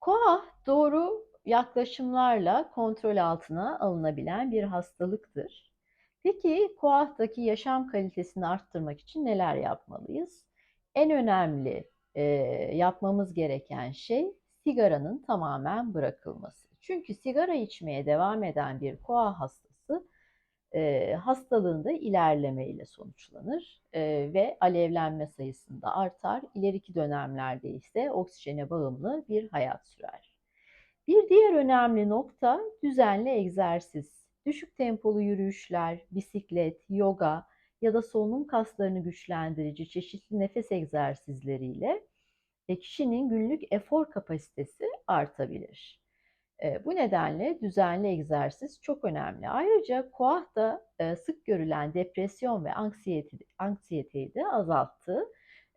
KOAH doğru yaklaşımlarla kontrol altına alınabilen bir hastalıktır. Peki KOAH'taki yaşam kalitesini arttırmak için neler yapmalıyız? En önemli e, yapmamız gereken şey sigaranın tamamen bırakılması. Çünkü sigara içmeye devam eden bir KOAH hastası e, hastalığında ilerlemeyle sonuçlanır e, ve alevlenme sayısında artar. İleriki dönemlerde ise oksijene bağımlı bir hayat sürer. Bir diğer önemli nokta düzenli egzersiz. Düşük tempolu yürüyüşler, bisiklet, yoga ya da solunum kaslarını güçlendirici çeşitli nefes egzersizleriyle e, kişinin günlük efor kapasitesi artabilir. Bu nedenle düzenli egzersiz çok önemli. Ayrıca KOAH'da e, sık görülen depresyon ve anksiyete, anksiyeteyi de azalttığı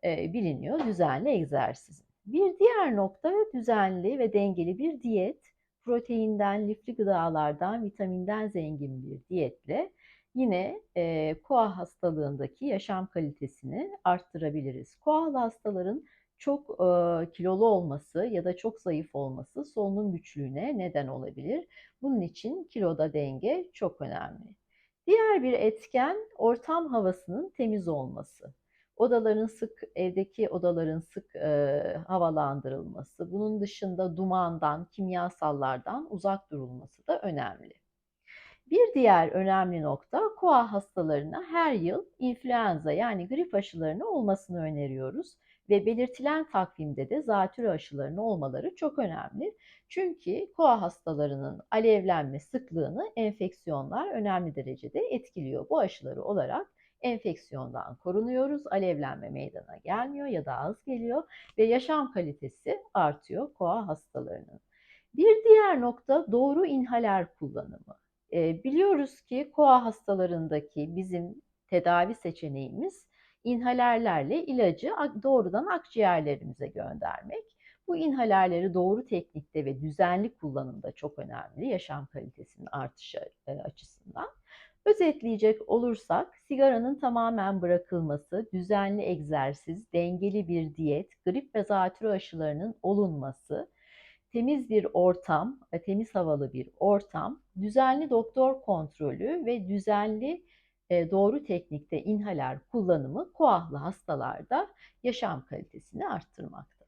biliniyor düzenli egzersizin. Bir diğer nokta düzenli ve dengeli bir diyet. Proteinden, lifli gıdalardan, vitaminden zengin bir diyetle yine e, KOAH hastalığındaki yaşam kalitesini arttırabiliriz. KOAH'lı hastaların çok e, kilolu olması ya da çok zayıf olması solunum güçlüğüne neden olabilir. Bunun için kiloda denge çok önemli. Diğer bir etken ortam havasının temiz olması. Odaların sık, evdeki odaların sık e, havalandırılması, bunun dışında dumandan, kimyasallardan uzak durulması da önemli. Bir diğer önemli nokta koa hastalarına her yıl influenza yani grip aşılarını olmasını öneriyoruz ve belirtilen takvimde de zatürre aşılarının olmaları çok önemli. Çünkü koa hastalarının alevlenme sıklığını enfeksiyonlar önemli derecede etkiliyor. Bu aşıları olarak enfeksiyondan korunuyoruz. Alevlenme meydana gelmiyor ya da az geliyor ve yaşam kalitesi artıyor koa hastalarının. Bir diğer nokta doğru inhaler kullanımı. E, biliyoruz ki koa hastalarındaki bizim tedavi seçeneğimiz inhalerlerle ilacı doğrudan akciğerlerimize göndermek. Bu inhalerleri doğru teknikte ve düzenli kullanımda çok önemli yaşam kalitesinin artışı e, açısından. Özetleyecek olursak sigaranın tamamen bırakılması, düzenli egzersiz, dengeli bir diyet, grip ve zatürre aşılarının olunması, temiz bir ortam, e, temiz havalı bir ortam, düzenli doktor kontrolü ve düzenli doğru teknikte inhaler kullanımı koahlı hastalarda yaşam kalitesini arttırmaktadır.